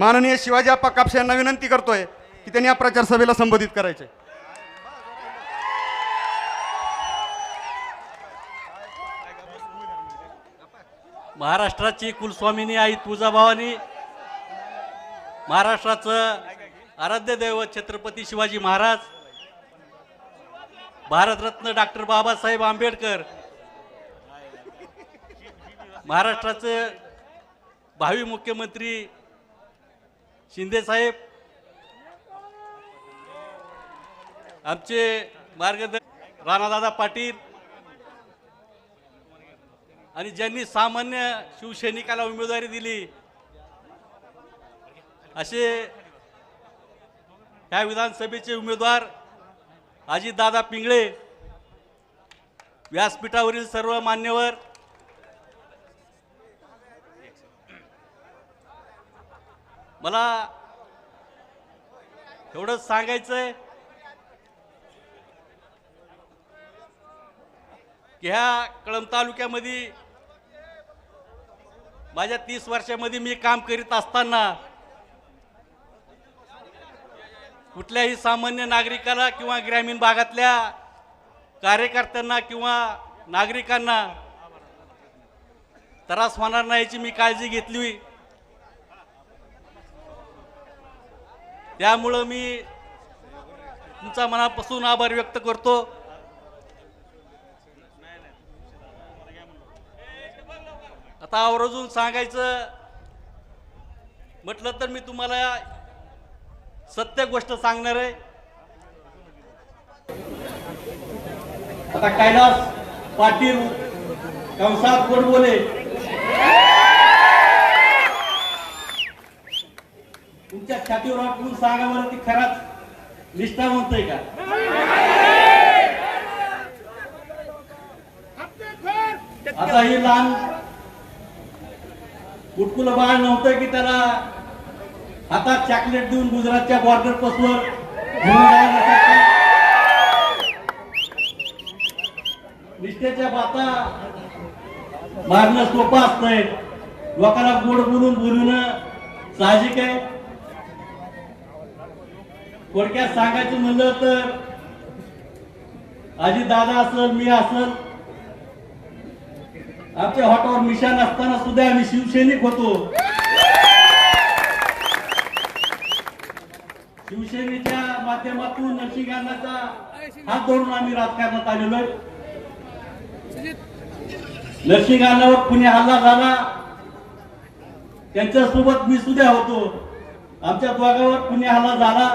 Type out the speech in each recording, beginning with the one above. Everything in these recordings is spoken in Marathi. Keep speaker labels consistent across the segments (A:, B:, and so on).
A: माननीय शिवाजी आप्पा कापसे यांना विनंती करतोय की त्यांनी या प्रचार सभेला संबोधित करायचे.
B: महाराष्ट्राची कुलस्वामिनी आई तुळजाभावानी महाराष्ट्राचं आराध्य दैवत छत्रपती शिवाजी महाराज भारतरत्न डॉक्टर बाबासाहेब आंबेडकर महाराष्ट्राचे भावी मुख्यमंत्री शिंदे साहेब आमचे मार्गदर्शक राणादादा पाटील आणि ज्यांनी सामान्य शिवसैनिकाला उमेदवारी दिली असे ह्या विधानसभेचे उमेदवार अजितदादा पिंगळे व्यासपीठावरील सर्व मान्यवर मला एवढंच सांगायचं आहे की ह्या कळंब तालुक्यामध्ये माझ्या तीस वर्षामध्ये मी काम करीत असताना कुठल्याही सामान्य नागरिकाला किंवा ग्रामीण भागातल्या कार्यकर्त्यांना किंवा नागरिकांना त्रास होणार नाही याची मी काळजी घेतली. त्यामुळं मी तुमचा मनापासून आभार व्यक्त करतो. आता आवर्जून सांगायचं म्हटलं तर मी तुम्हाला सत्य गोष्ट सांगणार आहे. आता कैलास पाटील कंसात गोडबोले तुमच्या छातीवर वाटून सांगा बरं ती खराच निष्ठा म्हणतोय का? आता ही लहान कुटकुल बाळ नव्हतं की त्याला हातात चॉकलेट देऊन गुजरातच्या बॉर्डर पासवर घेऊन निष्ठेच्या बाता मारणं सोपं असतंय. लोकांना गोड बोलून बोलून साहजिक आहे. थोडक्यात सांगायचं म्हणलं तर आजी दादा असल मी असल आमच्या हॉटावर मिशान असताना सुद्धा आम्ही शिवसैनिक होतो. शिवसेनेच्या माध्यमातून नरसिंगांनाचा हात धरून आम्ही राजकारणात आलेलो आहे. पुणे हल्ला झाला त्यांच्यासोबत मी सुद्धा होतो. आमच्या दोघांवर पुणे हल्ला झाला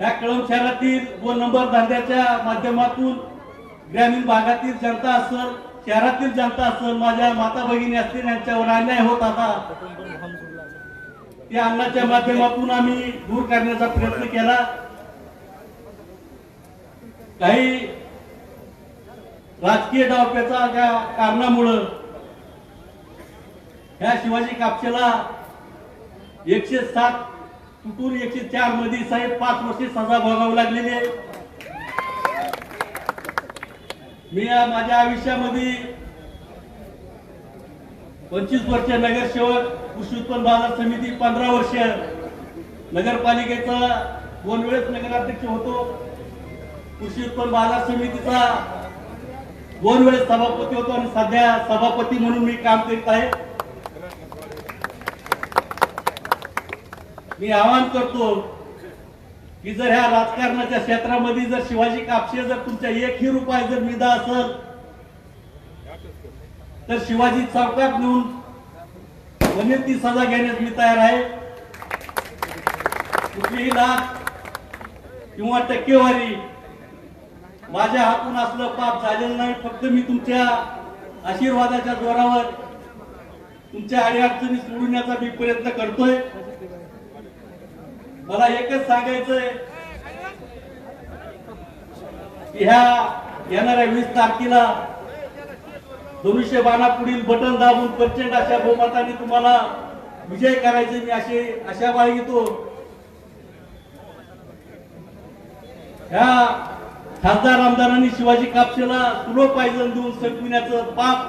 B: ह्या कळंब शहरातील व नंबर धंद्याच्या माध्यमातून ग्रामीण भागातील जनता असल शहरातील जनता असेल माझ्या माता भगिनी असतील यांच्यावर अन्याय होत आता. त्या अन्नाच्या माध्यमातून आम्ही दूर करण्याचा प्रयत्न केला. काही राजकीय डावप्याचा त्या कारणामुळं ह्या शिवाजी कापशेला एकशे सात तुटून एकशे चारमध्ये साहेब पाच वर्षे सजा भोगावी लागलेली आहे. मी या माझ्या आयुष्यामध्ये पंचवीस वर्ष नगरसेवक कृषी उत्पन्न बाजार समिती पंधरा वर्ष नगरपालिकेचा दोन वेळेस नगराध्यक्ष होतो. कृषी उत्पन्न बाजार समितीचा दोन वेळेस सभापती होतो आणि सध्या सभापती म्हणून मी काम करीत आहे. मी आवाहन करतो की जर ह्या राजकारणाच्या क्षेत्रामध्ये जर शिवाजी कापशे जर तुमच्या एकही रुपये जर निदा असेल तर शिवाजी चौकात नेऊन बनेल ती सजा घेण्यास मी तयार आहे. कुठलीही लाच किंवा टक्केवारी माझ्या हातून असलं पाप झालेलं नाही फक्त मी तुमच्या आशीर्वादाच्या जोरावर तुमच्या अडीअडचणी सोडवण्याचा मी प्रयत्न करतोय. मला एकच सांगायचंय. की ह्या येणाऱ्या वीस तारखेला धनुष्य बाणा पुढील बटन दाबून प्रचंड अशा बहुमताने तुम्हाला विजय करायचे मी असे अशा बाळगितो ह्या खासदार आमदारांनी शिवाजी कापसेला सुलो पायजन देऊन संपविण्याचं पाप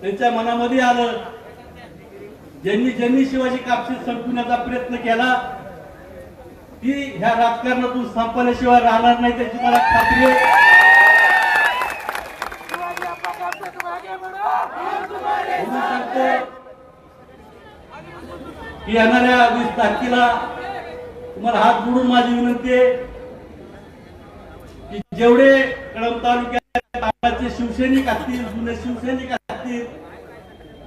B: त्यांच्या मनामध्ये आलं. ज्यांनी ज्यांनी शिवाजी कापसे संपविण्याचा प्रयत्न केला ती ह्या राजकारणातून संपल्याशिवाय राहणार नाही त्याची मला खात्री आहे. की येणाऱ्या वीस तारखेला तुम्हाला हात जोडून माझी विनंती आहे की जेवढे कळम तालुक्यात शिवसैनिक असतील जुने शिवसैनिक असतील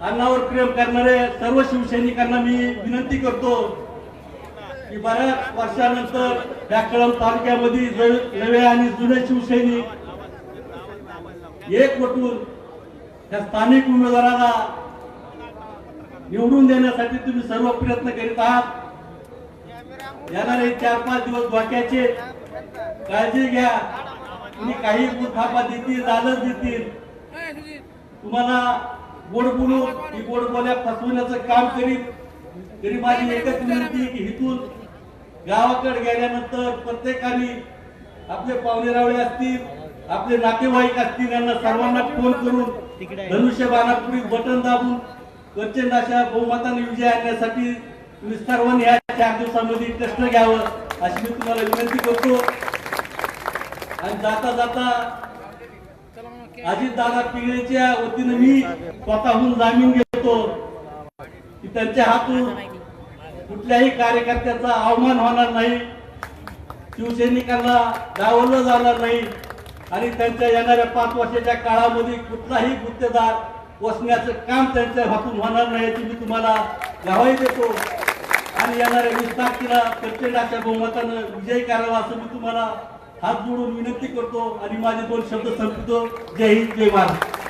B: अन्नावर प्रेम करणारे सर्व शिवसैनिकांना मी विनंती करतो. की बऱ्याच वर्षानंतर या कळंब तालुक्यामध्ये नवे आणि जुने शिवसैनिक एक वटून त्या स्थानिक उमेदवाराला निवडून देण्यासाठी तुम्ही सर्व प्रयत्न करीत आहात. येणारे चार पाच दिवस धोक्याचे काळजी घ्या. तुम्ही काही बुथापा देतील लालच देतील. तुम्हाला गोड बोलून ही गोड बोल्या फसवण्याचं काम करीत तरी माझी एकच विनंती की हिथून गावाकडे गेल्यानंतर प्रत्येकाने आपले पाहुणेरावळे असतील आपले नातेवाईक असतील यांना सर्वांना फोन करून धनुष्यबाणापुरी बटन दाबून प्रचंड अशा बहुमताने विजय आणण्यासाठी तुम्ही सर्वांनी या चार दिवसामध्ये कष्ट घ्यावं अशी मी तुम्हाला विनंती करतो. आणि जाता जाता अजित दादा पिंगळेच्या वतीनं मी स्वतःहून जामीन घेतो. की त्यांच्या हातून कुठल्याही कार्यकर्त्याचा अवमान होणार नाही. शिवसैनिकांना डावलं जाणार नाही. आणि त्यांच्या येणाऱ्या पाच वर्षाच्या काळामध्ये कुठलाही गुत्तेदार वसण्याचं काम त्यांच्या हातून होणार नाही याची मी तुम्हाला गावाही देतो. आणि येणाऱ्या वीस तारखेला प्रत्येक अशा बहुमतानं विजय करावा असं मी तुम्हाला हात जोडून विनंती करतो. आणि माझे दोन शब्द संपतो जय हिंद जय महाराष्ट्र